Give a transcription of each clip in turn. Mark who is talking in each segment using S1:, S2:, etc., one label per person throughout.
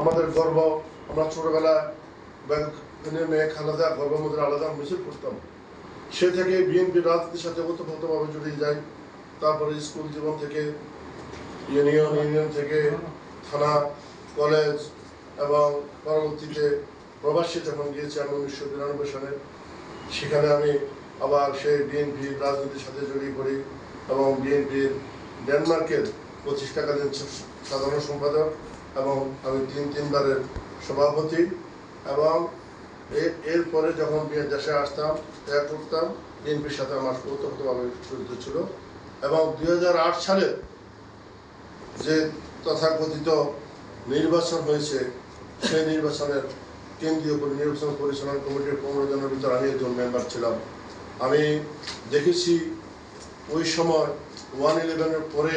S1: আমাদের গর্ব, আমরা ছোটবেলায় ব্যাংকের মেয়ে খালেদা গর্বের মধ্যে আলাদা মিছিল করতাম। সে থেকে বিএনপি রাজনীতির সাথে ওতপ্রোতভাবে জড়িয়ে যাই তারপরে স্কুল জীবন থেকে, ইউনিয়ন ইউনিয়ন থেকে, থানা, কলেজ এবং পরবর্তীতে প্রবাসী যখন গিয়েছি আমি উনিশশো বিরানব্বই সালে, সেখানে আমি আবার সেই বিএনপির রাজনীতির সাথে জড়িয়ে পড়ি এবং বিএনপির ডেনমার্কের প্রতিষ্ঠাকালীন সাধারণ সম্পাদক এবং আমি তিন, তিনবারের সভাপতি এবং এরপরে যখন বিয়ে দেশে আসতাম ত্যাগ করতাম, বিএনপির সাথে আমার ওতপ্রোতভাবে জড়িত ছিল এবং দু হাজার আট সালে যে তথাকথিত নির্বাচন হয়েছে, সেই নির্বাচনের কেন্দ্রীয় নির্বাচন পরিচালনা কমিটির পনেরো জনের ভিতরে আমি একজন মেম্বার ছিলাম। আমি দেখেছি ওই সময় ওয়ান ইলেভেনের পরে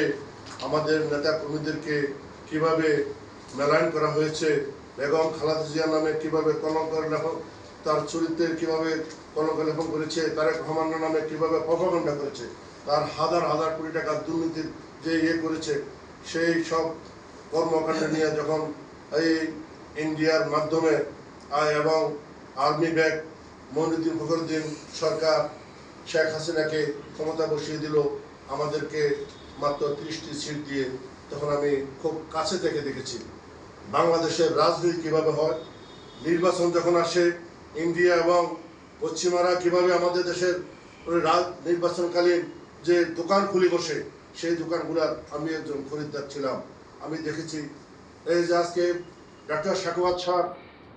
S1: আমাদের নেতা কর্মীদেরকে কীভাবে মেলায়ন করা হয়েছে। বেগম খালাদা জিয়া নামে কীভাবে কলঙ্ক লেখন তার চরিত্রের কীভাবে কলঙ্ক লেখন করেছে, তারেক রহমান নামে কীভাবে প্রপাগণ্ডা করেছে, তার হাজার হাজার কোটি টাকা দুর্নীতির যে ইয়ে করেছে, সেই সব কর্মকাণ্ড নিয়ে যখন এই ইন্ডিয়ার মাধ্যমে এবং আর্মি ব্যাগ মনিউদ্দিন ফখরুদ্দিন সরকার, শেখ হাসিনাকে ক্ষমতা বসিয়ে দিল, আমাদেরকে মাত্র ত্রিশটি সিট দিয়ে, তখন আমি খুব কাছে থেকে দেখেছি। বাংলাদেশের রাজনীতি কীভাবে হয়, নির্বাচন যখন আসে, ইন্ডিয়া এবং পশ্চিমারা কীভাবে আমাদের দেশের নির্বাচনকালীন যে দোকান খুলে বসে, সেই দোকানগুলার আমি একজন খরিদ্দার ছিলাম। আমি দেখেছি, এই যে আজকে ডাক্তার শাকুয়াত শাহ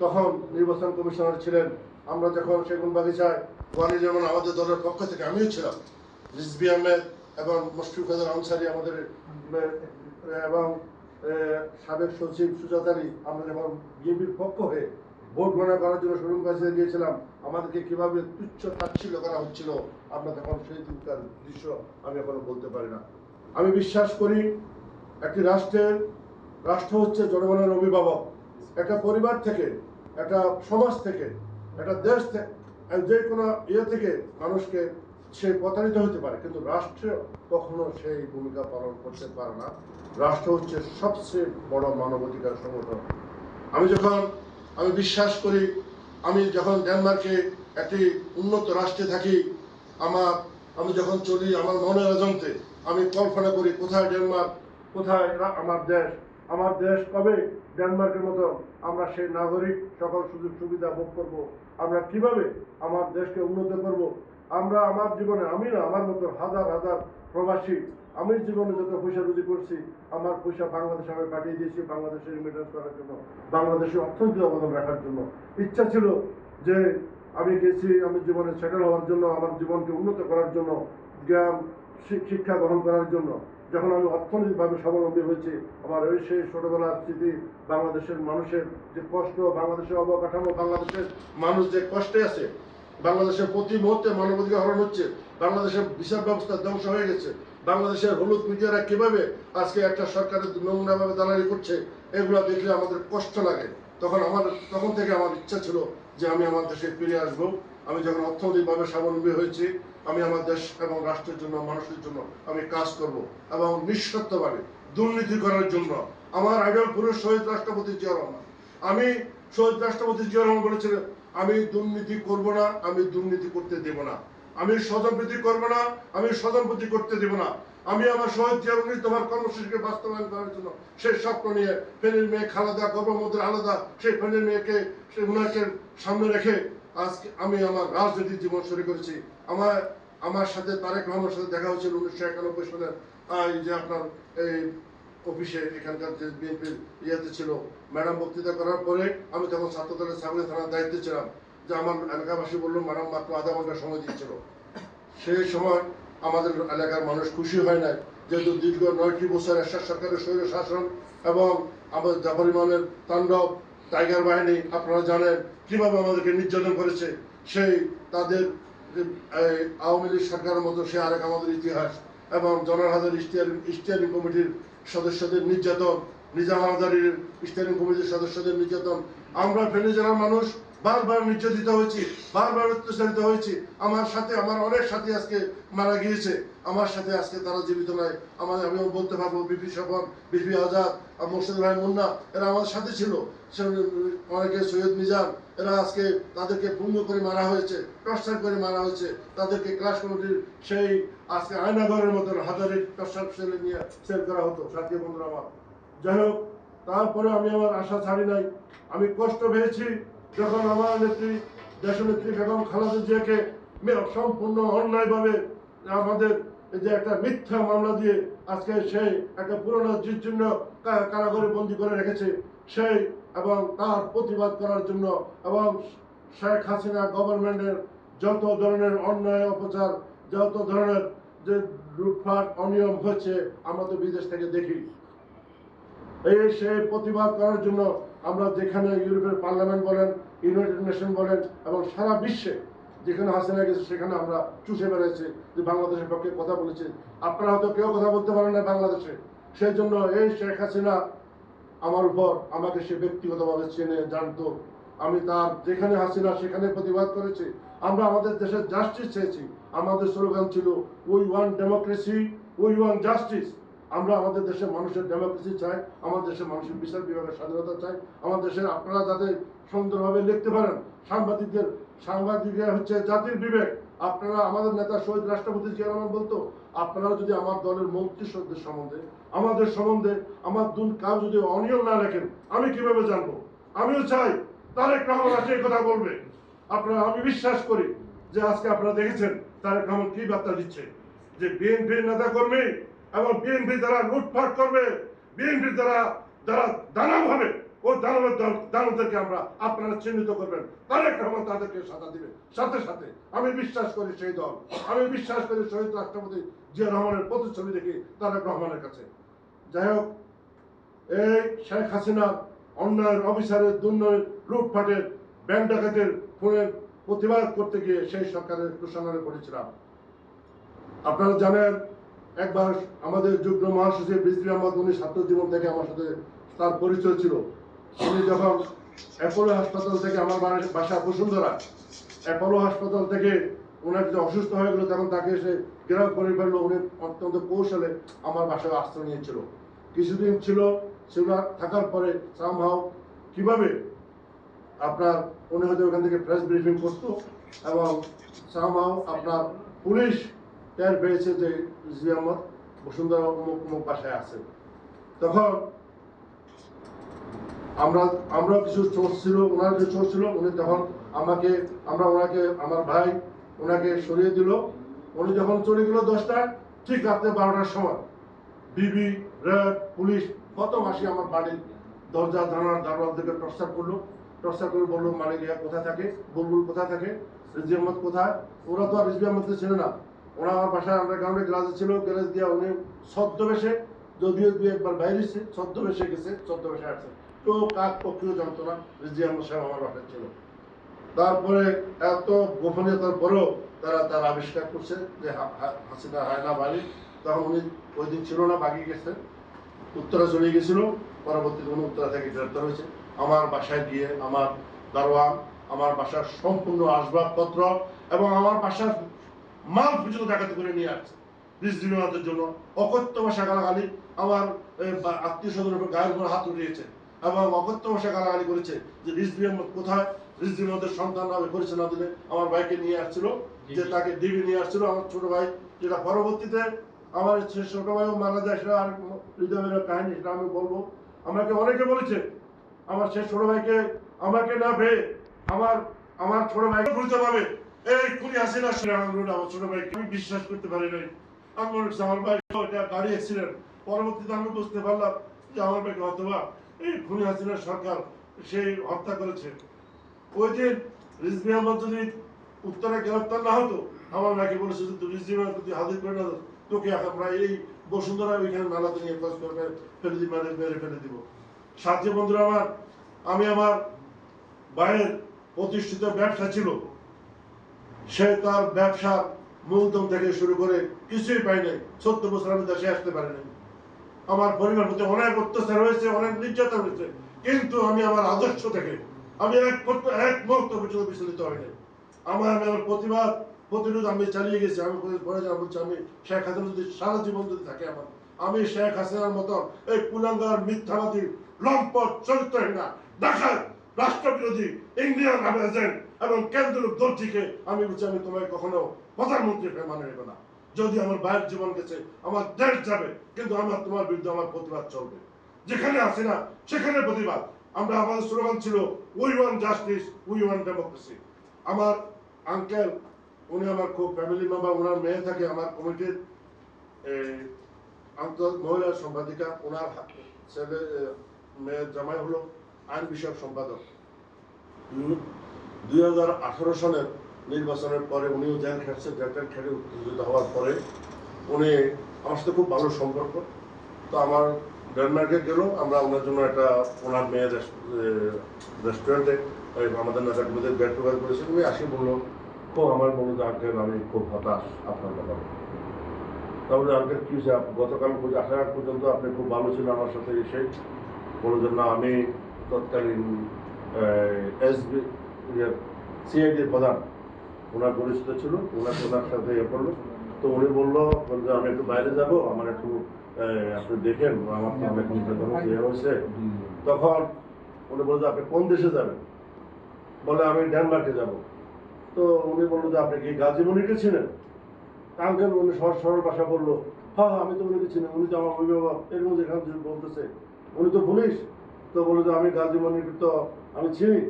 S1: তখন নির্বাচন কমিশনার ছিলেন। আমরা যখন সেগুন বাগিচায় ওয়ানি যেমন আমাদের দলের পক্ষ থেকে আমিও ছিলাম। রিজবি আহমেদ এবং মুশফিক আনসারি আমাদের, এবং সাবেক সচিব সুজাত আলী, আমরা যখন বিএনপির পক্ষ হয়ে ভোট গণনা করার জন্য শোরুম কাছে গিয়েছিলাম, আমাদেরকে কীভাবে তুচ্ছ তাচ্ছিল্য করা হচ্ছিল, আমরা তখন সেই দিনকার দৃশ্য আমি এখনও বলতে পারি না। আমি বিশ্বাস করি, একটি রাষ্ট্রের, রাষ্ট্র হচ্ছে জনগণের অভিভাবক। একটা পরিবার থেকে, একটা সমাজ থেকে, একটা দেশ থেকে, যে কোনো ইয়ে থেকে মানুষকে সে প্রতারিত হতে পারে, কিন্তু রাষ্ট্র কখনো সেই ভূমিকা পালন করতে পারে না। রাষ্ট্র হচ্ছে সবচেয়ে বড় মানবাধিকার সংগঠন। আমি যখন, আমি বিশ্বাস করি, আমি যখন ডেনমার্কে একটি উন্নত রাষ্ট্রে থাকি, আমার, আমি যখন চলি আমার মনের অজান্তে আমি কল্পনা করি কোথায় ডেনমার্ক, কোথায় আমার দেশ আমার দেশ কবে ডেনমার্কের মতো আমরা সেই নাগরিক সকল সুযোগ সুবিধা ভোগ করব, আমরা কীভাবে আমার দেশকে উন্নত করব আমরা আমার জীবনে আমি না আমার মতো হাজার হাজার প্রবাসী আমি জীবনে যত পয়সা রুজি করছি, আমার পয়সা বাংলাদেশে আমি পাঠিয়ে দিয়েছি বাংলাদেশে রিমিটেন্স করার জন্য, বাংলাদেশের অর্থনীতি অবদান রাখার জন্য। ইচ্ছা ছিল যে আমি গেছি, আমি জীবনে সেটেল হওয়ার জন্য, আমার জীবনকে উন্নত করার জন্য, জ্ঞান শিক্ষা গ্রহণ করার জন্য। যখন আমি অর্থনৈতিকভাবে স্বাবলম্বী হয়েছি, আমার ওই সেই ছোটবেলার স্মৃতি, বাংলাদেশের মানুষের যে কষ্ট, বাংলাদেশের অবকাঠামো, বাংলাদেশের মানুষ যে কষ্টে আছে বাংলাদেশের প্রতি মুহূর্তে মানবাধিকার হরণ হচ্ছে, বাংলাদেশের বিচার ব্যবস্থা ধ্বংস হয়ে গেছে, বাংলাদেশের হলুদ মিডিয়ারা কীভাবে আজকে একটা সরকারের নমুনাভাবে দালালি করছে, এগুলো দেখলে আমাদের কষ্ট লাগে। তখন আমার তখন থেকে আমার ইচ্ছা ছিল যে আমি আমার দেশে ফিরে আসব। আমি যখন অর্থনৈতিকভাবে স্বাবলম্বী হয়েছি, আমি আমার দেশ এবং রাষ্ট্রের জন্য, মানুষের জন্য আমি কাজ করব এবং নিঃস্বার্থভাবে দুর্নীতি করার জন্য আমার আইডল পুরুষ শহীদ রাষ্ট্রপতি জিয়া রহমান। আমি শহীদ রাষ্ট্রপতি জিয়া রহমান বলেছিলেন আমি দুর্নীতি করব না, আমি দুর্নীতি করতে দেব না। আমি স্বজনপ্রীতি করব না, আমি স্বজনপ্রীতি করতে দেব না। আমি আমার শহীদ জিয়াউদ্দিন তোমার কর্মসূচিকে বাস্তবায়ন করার জন্য সেই স্বপ্ন নিয়ে ফেনীর মেয়ে খালাদা গর্ভমন্ত্রী আলাদা সেই ফেনীর মেয়েকে সেই উনাকে সামনে রেখে আজকে আমি আমার রাজনৈতিক জীবন শুরু করেছি। আমার আমার সাথে তারেক রহমানের সাথে দেখা হয়েছিল উনিশশো একানব্বই সালের এই যে আপনার এই অফিসে এখানকার যে বিএনপির ইয়েতে ছিল, ম্যাডাম বক্তৃতা করার পরে আমি তখন ছাত্র দলের সামনে থানার দায়িত্বে ছিলাম, যে আমার এলাকাবাসী বলল, ম্যাডাম, মাত্র আধা ঘণ্টা সময় দিয়েছিল সেই সময় আমাদের এলাকার মানুষ খুশি হয় নাই, যেহেতু দীর্ঘ নয়টি বছর এরশাদ সরকারের স্বৈর শাসন এবং আমাদের যা পরিমাণের তাণ্ডব, টাইগার বাহিনী, আপনারা জানেন কীভাবে আমাদেরকে নির্যাতন করেছে, সেই তাদের আওয়ামী লীগ সরকারের মতো সে আরেক আমাদের ইতিহাস এবং জনার হাজার ইস্তিয়ারিং ইস্তিয়ারিং কমিটির সদস্যদের নির্যাতন নিজাম হাজারির স্ট্যান্ডিং কমিটির সদস্যদের নির্যাতন। আমরা ফেনী জেলার মানুষ বারবার নির্যাতিত হয়েছি, বারবার অত্যাচারিত হয়েছি। আমার সাথে, আমার অনেক সাথী আজকে মারা গিয়েছে। আমার সাথে আজকে তারা জীবিত নয় আমার আমিও বলতে পারব, বিপি স্বপন, বিপি আজাদ মোর্শেদ ভাই মুন্না, এরা আমাদের সাথে ছিল। অনেকে সৈয়দ মিজান, এরা আজকে তাদেরকে পূর্ণ করে মারা হয়েছে, টর্চার করে মারা হয়েছে। তাদেরকে ক্লাস কমিটির সেই আজকে আয়নাঘরের মতন হাজারে টর্চার সেলে নিয়ে সেল করা হতো। সাথী বন্ধুরা আমার। যাই হোক, তারপরে আমি আমার আশা ছাড়ি নাই। আমি কষ্ট পেয়েছি। যখন আমার নেত্রী, দেশনেত্রী বেগম খালেদা জিয়াকে সম্পূর্ণ অন্যায়ভাবে আমাদের যে একটা মিথ্যা মামলা দিয়ে আজকে সেই একটা পুরনো জীর্ণ কারাগারে বন্দি করে রেখেছে, সেই এবং তার প্রতিবাদ করার জন্য এবং শেখ হাসিনা গভর্নমেন্টের যত ধরনের অন্যায়, অপচার, যত ধরনের যে লুটপাট, অনিয়ম হচ্ছে আমরা তো বিদেশ থেকে দেখি এই সে প্রতিবাদ করার জন্য আমরা যেখানে ইউরোপের পার্লামেন্ট বলেন, ইউনাইটেড নেশন বলেন এবং সারা বিশ্বে যেখানে হাসিনা গেছে সেখানে আমরা চুষে বেড়েছি যে বাংলাদেশের পক্ষে কথা বলেছি। আপনারা হয়তো কেউ কথা বলতে পারেন না বাংলাদেশে। সেই জন্য এই শেখ হাসিনা আমার উপর আমাকে সে ব্যক্তিগতভাবে চেনে, জানতো। আমি তার যেখানে হাসিনা সেখানে প্রতিবাদ করেছি। আমরা আমাদের দেশের জাস্টিস চেয়েছি। আমাদের স্লোগান ছিল we want democracy we want justice আমরা আমাদের দেশের মানুষের ডেমোক্রেসি চাই, আমাদের দেশের মানুষের বিচার বিভাগের স্বাধীনতা চাই, আমাদের দেশের আপনারা যাতে সুন্দরভাবে লিখতে পারেন, সাংবাদিকদের, সাংবাদিকরা হচ্ছে জাতির বিবেক। আপনারা আমাদের নেতা শহীদ রাষ্ট্রপতি জিয়া বলতো, আপনারা যদি আমার দলের মন্ত্রী সদস্যদের সম্বন্ধে, আমাদের সম্বন্ধে আমার দুন কাজ যদি অনিয়ম না রাখেন আমি কীভাবে জানব? আমিও চাই, তারেক রহমান এই কথা বলবে। আপনারা, আমি বিশ্বাস করি যে আজকে আপনারা দেখেছেন তারেক রহমান কি বার্তা দিচ্ছে, যে বিএনপির নেতা কর্মী এবং বিএনপি যারা লুটপাট করবে, বিএনপি যারা যারা দানব হবে, ওই দানবের দানবদেরকে আমরা আপনারা চিহ্নিত করবেন। তারেক রহমান তাদেরকে সাদা দিবে সাথে সাথে আমি বিশ্বাস করি সেই দল। আমি বিশ্বাস করি শহীদ রাষ্ট্রপতি জিয়া রহমানের প্রতিচ্ছবি দেখি তারেক রহমানের কাছে। যাই হোক, এই শেখ হাসিনা অন্যায়ের অফিসারের দুর্নয়ের লুটপাটের, ব্যাংক ডাকাতের খুনের প্রতিবাদ করতে গিয়ে সেই সরকারের কুশানরে পড়েছিলাম। আপনারা জানেন একবার আমাদের যুগ্ম মহাসচিব রিজভি আহমদ, উনি ছাত্র জীবন থেকে আমার সাথে তার পরিচয় ছিল। উনি যখন অ্যাপোলো হাসপাতাল থেকে আমার বাসা বসুন্ধরা, অ্যাপোলো হাসপাতাল থেকে ওনার যে অসুস্থ হয়ে গেলো, তখন তাকে এসে গ্রেফ করে ফেলল উনি অত্যন্ত কৌশলে আমার বাসায় আশ্রয় নিয়েছিল। কিছুদিন ছিল, সেগুলো থাকার পরে সামহাও কীভাবে আপনার, উনি হয়তো ওখান থেকে প্রেস ব্রিফিং করতো, এবং সামহাও আপনার পুলিশ টের পেয়েছে যে বসুন্ধরা অমুক অমুক বাসায় আছে। তখন আমরা আমরা কিছু সোর্স ছিল, ওনার যে সোর্স ছিল, উনি তখন আমাকে, আমরা ওনাকে, আমার ভাই ওনাকে সরিয়ে দিল। উনি যখন চলে গেল দশটায়, ঠিক রাত্রে বারোটার সময়, বিবি, র্যাব, পুলিশ, কত মাসি আমার বাড়ির দরজা জানার দারোয়ার দিকে টর্চার করল। টর্চার করে বলল, মালিক কোথায় থাকে? বুলবুল কোথায় থাকে? রিজি আহমদ কোথায়? ওরা তো আর রিজবি আহমদকে ছিল না। ওরা আমার বাসায় আন্ডারগ্রাউন্ডে গ্লাসে ছিল গ্যারেজ দিয়ে উনি ছদ্মবেশে, যদিও দুই একবার বাইরেছে ছদ্মবেশে গেছে, ছদ্মবেশে আসছে। তো কাক পক্ষেও জানতো না রিজি আহমদ সাহেব আমার বাসায় ছিল। তারপরে এত গোপনীয়তার পরেও তারা তার আবিষ্কার করছে যে হাসিনা হায়না মালিক তখন উনি ওই দিন ছিল না বাগি গেছে। উত্তরা চলে গেছিল, পরবর্তীতে উনি উত্তরা থেকে গ্রেপ্তার হয়েছে। আমার বাসায় গিয়ে আমার দারোয়ান, আমার বাসার সম্পূর্ণ আসবাবপত্র এবং আমার বাসার মাল পর্যন্ত ডাকাতি করে নিয়ে আসছে। রিজভিমাতের জন্য। অকথ্য ভাষা গালাগালি আমার আত্মীয় স্বজনের উপর গায়ের উপর হাত উঠিয়েছে। এবং অকথ্য ভাষা গালাগালি করেছে যে আহমদ কোথায়? আহমদের সন্তান আমি পরিচয় না দিলে আমার ভাইকে নিয়ে আসছিল যে তাকে ডিবি নিয়ে আসছিল। আমার ছোট ভাই যেটা পরবর্তীতে আমার ছোট ভাইও মারা যায় সেটা আর হৃদয়ের কাহিনী সেটা আমি বলব। আমাকে অনেকে বলেছে আমার সে ছোট ভাইকে আমাকে না পেয়ে আমার আমার ছোট ভাই বুঝতে পারবে এই খুনি হাসিনা রোড আমার ছোট ভাইকে আমি বিশ্বাস করতে পারি নাই। আমি মনে আমার ভাই গাড়ি পরবর্তীতে আমি বুঝতে পারলাম যে আমার ভাইকে অথবা এই খুনি হাসিনার সরকার সেই হত্যা করেছে। ওই আহমদ যদি উত্তরে গ্রেফতার না হতো, আমার ভাইকে বলেছে যে রিজভি আহমদ যদি হাজির করে না তোকে আমরা এই বসুন্ধরা ওইখানে নালাতে নিয়ে কাজ করবে, ফেলে দিব মেরে ফেলে দিব। সাথী বন্ধুরা আমার, আমি আমার ভাইয়ের প্রতিষ্ঠিত ব্যবসা ছিল। সে তার ব্যবসার মূলধন থেকে শুরু করে কিছুই পাই নাই। সত্য বছর আমি দেশে আসতে পারি নাই। আমার পরিবার প্রতি অনেক অত্যাচার হয়েছে, অনেক নির্যাতন হয়েছে। কিন্তু আমি আমার আদর্শ থেকে, আমি এক এক মুহূর্ত পর্যন্ত বিচলিত হয়নি আমার আমি আমার প্রতিবাদ, প্রতিরোধ আমি চালিয়ে গেছি। আমি পরে যা বলছি, আমি শেখ হাসিনা যদি সারা জীবন যদি থাকে আমার, আমি শেখ হাসিনার মতো এই কুলাঙ্গার, মিথ্যাবাদী, লম্পট, চরিত্রহীনা ডাকাত রাষ্ট্রবিরোধী ইন্ডিয়ান এবং কেন্দ্রীয় দর্জিকে আমি বলছি, আমি তোমায় কখনো প্রধানমন্ত্রী মানে নেব না। যদি আমার ভাইয়ের জীবন গেছে, আমার দেশ যাবে, কিন্তু আমার তোমার বিরুদ্ধে আমার প্রতিবাদ চলবে। যেখানে আসি না, সেখানে প্রতিবাদ। আমরা, আমাদের স্লোগান ছিল we want justice we want democracy আমার আঙ্কেল উনি আমার খুব ফ্যামিলি মেম্বার ওনার মেয়ে থাকে আমার কমিটির মহিলা সম্পাদিকা। ওনার ছেলে মেয়ের জামাই হলো আইন বিষয়ক সম্পাদক। দুই হাজার আঠারো সালের নির্বাচনের পরে উনিও জেল খেটছে জেল খেটে উত্তেজিত হওয়ার পরে উনি আমার সাথে খুব ভালো সম্পর্ক। তো আমার ডেনমার্কে গেল, আমরা ওনার জন্য একটা, ওনার মেয়ের রেস্টুরেন্টে আমাদের নেতা কর্মীদের গেট টুগেদার করেছি। উনি আসি বলল খুব আমার বলল যে আঙ্কেল আমি খুব হতাশ, আপনার ব্যাপারে তাহলে আঙ্কেল কি হয়েছে গতকাল আসার আগ পর্যন্ত আপনি খুব ভালো ছিলেন আমার সাথে এসে। বলল যে, না, আমি তৎকালীন এসবি সিআইডির প্রধান, ওনার পরিচিত ছিল, ওনার ওনার সাথে ইয়ে করল। তো উনি বলল যে, আমি একটু বাইরে যাব, আমার একটু আপনি দেখেন, আমার তো অনেক ইয়ে হয়েছে। তখন উনি বলল আপনি কোন দেশে যাবেন? বলে, আমি ডেনমার্কে যাব। তো উনি বলল যে, আপনি কি গাজীমণিকে ছিলেন? আঙ্কেল উনি সহজ সরল ভাষা বলল হ্যাঁ হ্যাঁ আমি তো উনিকে চিনি, উনি তো আমার অভিভাবক এরকম যেখানে যে বলতেছে। উনি তো পুলিশ, তো বলল যে, আমি গাজীমণিকে তো, আমি চিনি।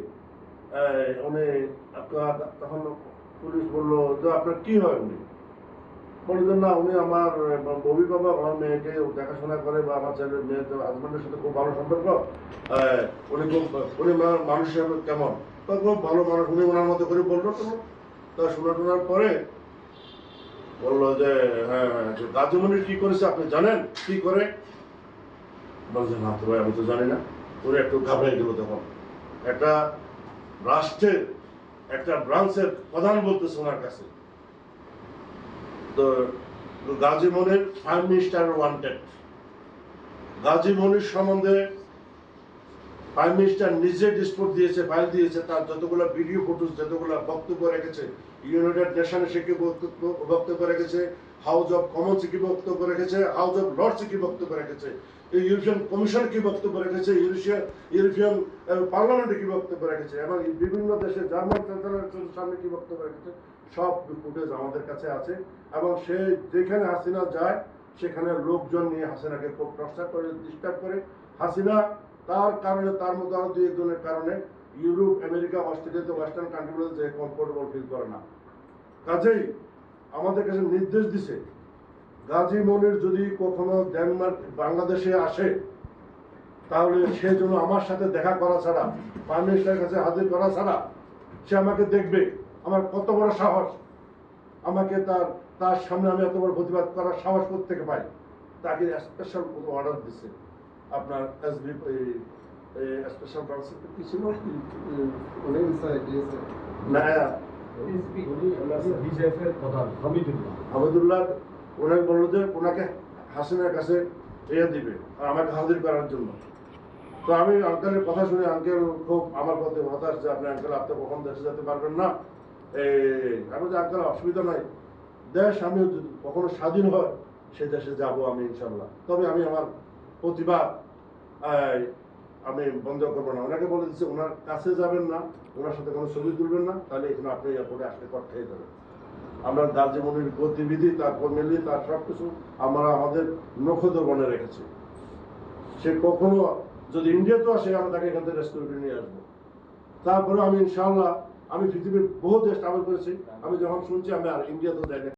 S1: তখন পুলিশ বলল যে আপনার কি হয় না, উনি আমার অভিভাবক আমার মেয়েকে দেখাশোনা করে বা আমার ছেলে মেয়ের হাজব্যান্ডের সাথে খুব ভালো সম্পর্ক। উনি খুব, উনি মানুষ হিসাবে কেমন? খুব ভালো মানুষ, উনি ওনার মতো করে বলল তো। তা শোনা টোনার পরে বলল যে হ্যাঁ হ্যাঁ যে গাজীমণির কি করেছে আপনি জানেন? কি করে? বলছে না, তো ভাই, আমি তো জানি না। ওরা একটু ঘাবড়ে গেল তখন। একটা রাষ্ট্রের একটা ব্রাঞ্চের প্রধান বলতেছে ওনার কাছে। তো Gazi Monir prime minister wanted Gazi Monir সম্বন্ধে প্রাইম মিনিস্টার নিজে ডিসপোর্ট দিয়েছে ফাইল দিয়েছে, তার যতগুলো ভিডিও ফুটেজ যতগুলো বক্তব্য রেখেছে ইউনাইটেড নেশনে সে কি বক্তব্য রেখেছে হাউস অফ কমন্স কি বক্তব্য রেখেছে হাউস অফ লর্ডস কি বক্তব্য রেখেছে ইউরোপিয়ান কমিশন কি বক্তব্য রেখেছে ইউরোপিয়ান ইউরোপিয়ান পার্লামেন্টে কি বক্তব্য রেখেছে এবং বিভিন্ন দেশে জার্মান চ্যান্সেলরের সামনে কি বক্তব্য রেখেছে সব ফুটেজ আমাদের কাছে আছে। এবং সে যেখানে হাসিনা যায়, সেখানে লোকজন নিয়ে হাসিনাকে খুব টর্চার করে ডিস্টার্ব করে। হাসিনা তার কারণে, তার মতো আরও দুই একজনের কারণে ইউরোপ, আমেরিকা অস্ট্রেলিয়াতে ওয়েস্টার্ন কান্ট্রিগুলোতে যে কমফোর্টেবল ফিল করে না। কাজেই আমাদের কাছে নির্দেশ দিছে গাজী মনির যদি কখনো ডেনমার্ক বাংলাদেশে আসে, তাহলে সে যেন আমার সাথে দেখা করা ছাড়া প্রাইম মিনিস্টারের কাছে হাজির করা ছাড়া, সে আমাকে দেখবে। আমার কত বড় সাহস। আমাকে তার তার সামনে আমি এত বড় প্রতিবাদ করার সাহস থেকে পাই? তাকে স্পেশাল অর্ডার দিছে। আপনার এস এসবি স্পেশাল ব্রাঞ্চ কি ছিল
S2: উনি inside, yes, sir.
S1: না
S3: বিজেপের প্রধান হামিদুল্লাহ
S1: আহমদুল্লাহ ওনাকে বলল যে ওনাকে হাসিনার কাছে ইয়ে দিবে আমাকে হাজির করার জন্য তো আমি আঙ্কেলের কথা শুনে আঙ্কেল খুব আমার প্রতি হতাশ যে আপনি আঙ্কেল আপনি কখন দেশে যেতে পারবেন না এই আমি যে আঙ্কেল অসুবিধা নাই দেশ আমি যদি কখনো স্বাধীন হয় সে দেশে যাব আমি ইনশাল্লাহ তবে আমি আমার প্রতিবাদ আমি বন্ধ করব না। ওনাকে বলে দিচ্ছে, ওনার কাছে যাবেন না, ওনার সাথে কোনো ছবি তুলবেন না, তাহলে এখানে আপনি এয়ারপোর্টে আসলে কট খেয়ে যাবেন। আমরা দার্জিলিংয়ের গতিবিধি তার ফ্যামিলি তার সব কিছু আমরা আমাদের নখদর বনে রেখেছি। সে কখনো যদি ইন্ডিয়াতেও আসে, আমরা তাকে এখান থেকে করে নিয়ে আসব। তারপরে আমি ইনশাল্লাহ আমি পৃথিবীর বহু দেশ ট্রাভেল করেছি। আমি যখন শুনছি, আমি আর ইন্ডিয়াতেও যাই